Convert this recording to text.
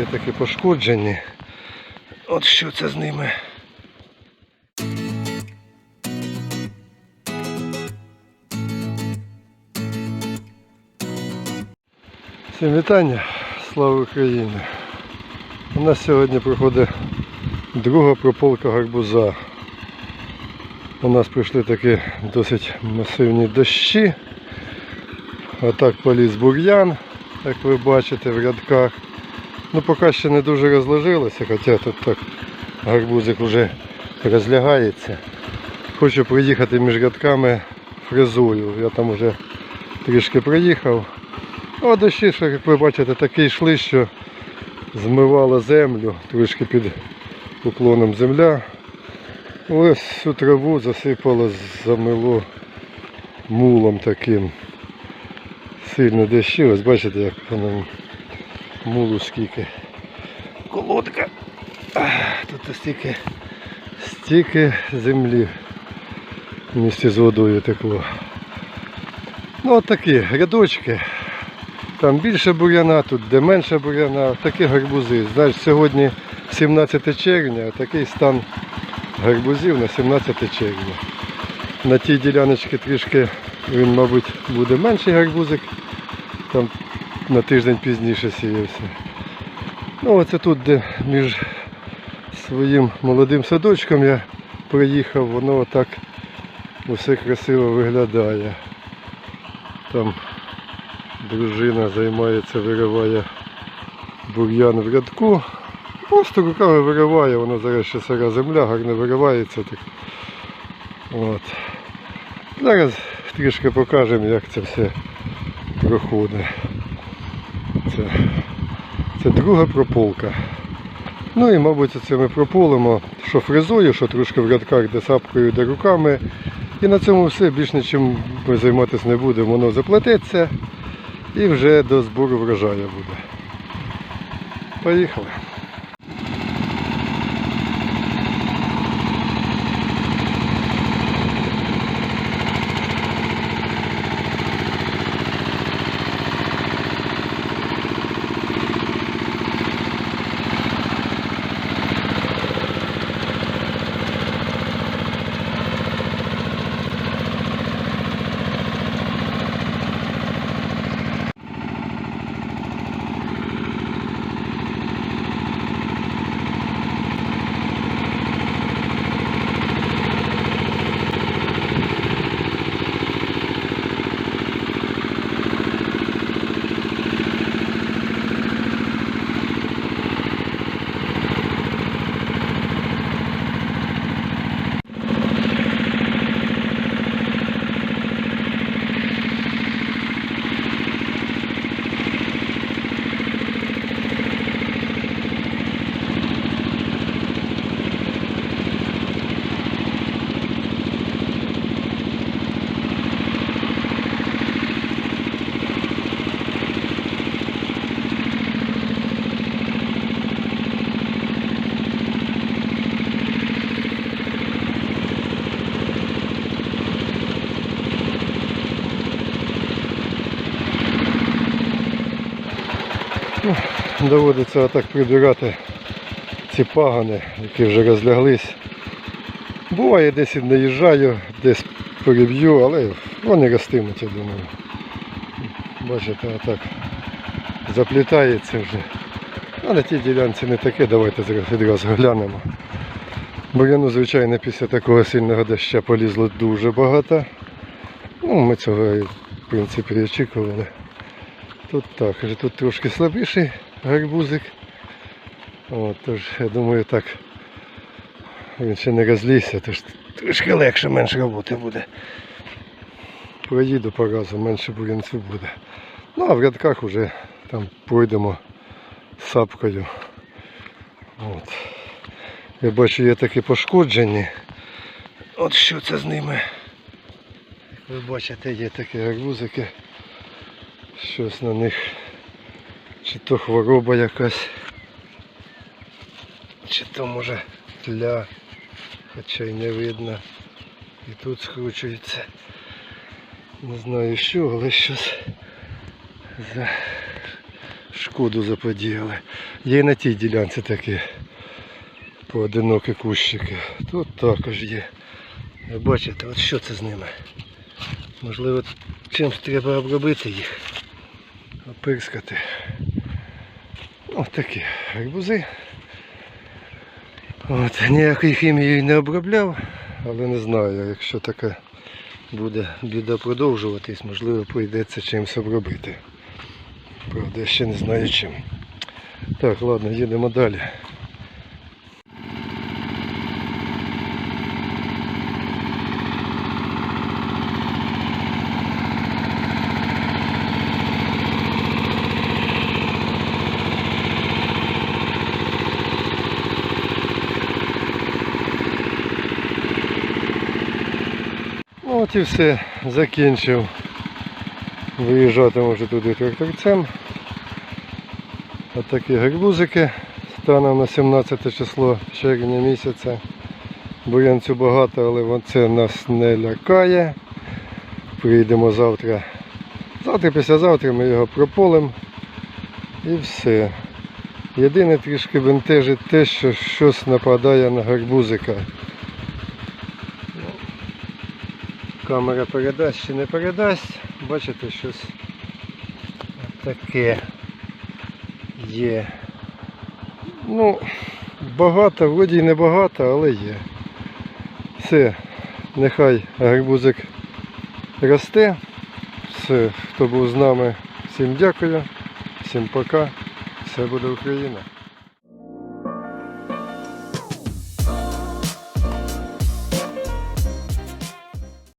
є такі пошкоджені. От що це з ними. Всім вітання, слава Україні! У нас сьогодні проходить друга прополка гарбуза. У нас прийшли такі досить масивні дощі. Отак поліз бур'ян, як ви бачите в рядках. Ну поки ще не дуже розложилося, хоча тут так гарбузик вже розлягається. Хочу проїхати між рядками фрезою. Я там вже трішки проїхав. А дощі, як ви бачите, такі йшли, що змивало землю, трішки під уклоном земля. Ось всю траву засипало, замило мулом таким. Сильно дощі, ось бачите, як воно мулу скільки. Колодка. Тут стільки, стільки землі в місті з водою текло. Ну от такі рядочки. Там більше бур'яна, тут де менше бур'яна, такі гарбузи. Знаєш, сьогодні 17 червня, такий стан гарбузів на 17 червня. На тій діляночці трішки він, мабуть, буде менший гарбузик. Там на тиждень пізніше сіявся. Ну оце тут, де між своїм молодим садочком я приїхав, воно отак усе красиво виглядає. Там дружина займається, вириває бур'ян в рядку. Просто руками вириває, воно зараз ще сира земля, гарно виривається. Так. От. Зараз трішки покажемо, як це все проходить. Це, це друга прополка. Ну і, мабуть, це ми прополимо, що фрезою, що трошки в рядках, де сапкою, де руками. І на цьому все, більш нічим ми займатися не будемо. Воно заплететься і вже до збору врожаю буде. Поїхали. Доводиться отак прибирати ці пагани, які вже розляглись. Буває, десь і наїжджаю, десь переб'ю, але вони ростимуть, я думаю. Бачите, отак заплітається вже. А на тій ділянці не таке, давайте відразу глянемо. Бур'яну, звичайно, після такого сильного доща полізло дуже багато. Ну, ми цього в принципі очікували. Тут так, тут трошки слабіший гарбузик. От, тож, я думаю, так він ще не розлізся, тож трошки легше, менше роботи буде. Проїду по разу, менше бурянців буде. Ну а в рядках вже там пройдемо сапкою. От. Я бачу, є такі пошкоджені. От що це з ними. Ви бачите, є такі гарбузики. Щось на них. Чи то хвороба якась. Чи то може тля. Хоча й не видно. І тут скручується. Не знаю що, але щось за... шкоду заподіяли. Є і на тій ділянці такі поодинокі кущики. Тут також є. Ви бачите, от що це з ними? Можливо, чимось треба обробити їх. Опирскати. Ось такі. От, Ніякої хімії не обробляв, але не знаю, якщо така буде біда продовжуватись, можливо, прийдеться чимось обробити. Правда, я ще не знаю чим. Так, ладно, їдемо далі. От і все, закінчив. Виїжджати може туди тракторцем. От такі гарбузики станом на 17 число червня місяця. Бурянцю багато, але це нас не лякає. Приїдемо завтра. Завтра, післязавтра ми його прополимо і все. Єдине трішки бентежить те, що щось нападає на гарбузика. Камера передасть чи не передасть. Бачите, щось таке є. Ну, багато, вроді й не багато, але є. Все, нехай гарбузик росте. Все, хто був з нами, всім дякую, всім пока. Все буде Україна.